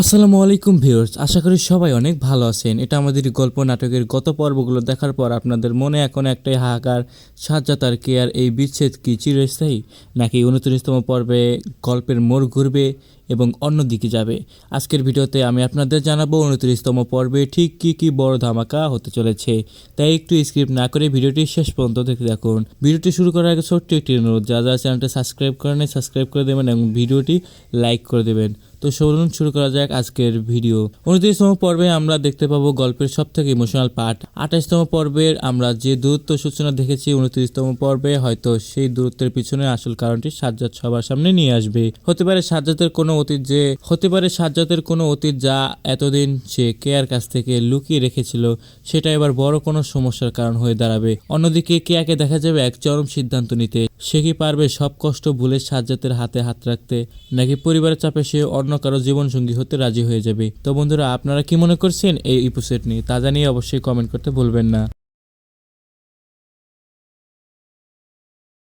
আসসালামু আলাইকুম ভিউয়ার্স, আশা করি সবাই অনেক ভালো আছেন। এটা আমাদের গল্প নাটকের গত পর্বগুলো দেখার পর আপনাদের মনে এখন একটাই হাহাকার সাজ্জাতার কেয়ার এই বিচ্ছেদ কি চিরস্থায়ী? নাকি উনত্রিশতম পর্বে গল্পের মোড় ঘুরবে? এবং অন্যদিকে যাবে। আজকের ভিডিওতে আমি আপনাদের জানাব উনত্রিশতম পর্বে ঠিক কি কি বড় ধামাকা হতে চলেছে। তাই একটু স্ক্রিপ্ট না করে ভিডিওটি শেষ পর্যন্ত দেখে দেখুন ভিডিওটি শুরু করার আগে ছোট্ট একটি অনুরোধ যা যারা চ্যানেলটি সাবস্ক্রাইব করেন সাবস্ক্রাইব করে দেবেন এবং ভিডিওটি লাইক করে দেবেন। তো চলুন শুরু করা যাক আজকের ভিডিও। উনত্রিশতম পর্বে আমরা দেখতে পাবো গল্পের সব থেকে ইমোশনাল পার্ট আঠাশতম পর্বের আমরা যে দূরত্ব সূচনা দেখেছি উনত্রিশতম পর্বে হয়তো সেই দূরত্বের পিছনে আসল কারণটি সাজ্জাদ সবার সামনে নিয়ে আসবে। হতে পারে সাজ্জাদের কোনো অতীত যে হতে পারে সাজ্জাদের কোনো অতীত যা এতদিন সে কেয়ার কাছ থেকে লুকিয়ে রেখেছিল, সেটা এবার বড় কোনো সমস্যার কারণ হয়ে দাঁড়াবে। অন্যদিকে কেয়াকে দেখা যাবে এক চরম সিদ্ধান্ত নিতে। সে কি পারবে সব কষ্ট ভুলে সাজ্জাতের হাতে হাত রাখতে? নাকি পরিবারের চাপে সে অন্য কারও জীবনসঙ্গী হতে রাজি হয়ে যাবে? তো বন্ধুরা, আপনারা কি মনে করছেন এই ইপিসোড নিয়ে? তা জানিয়ে অবশ্যই কমেন্ট করতে ভুলবেন না।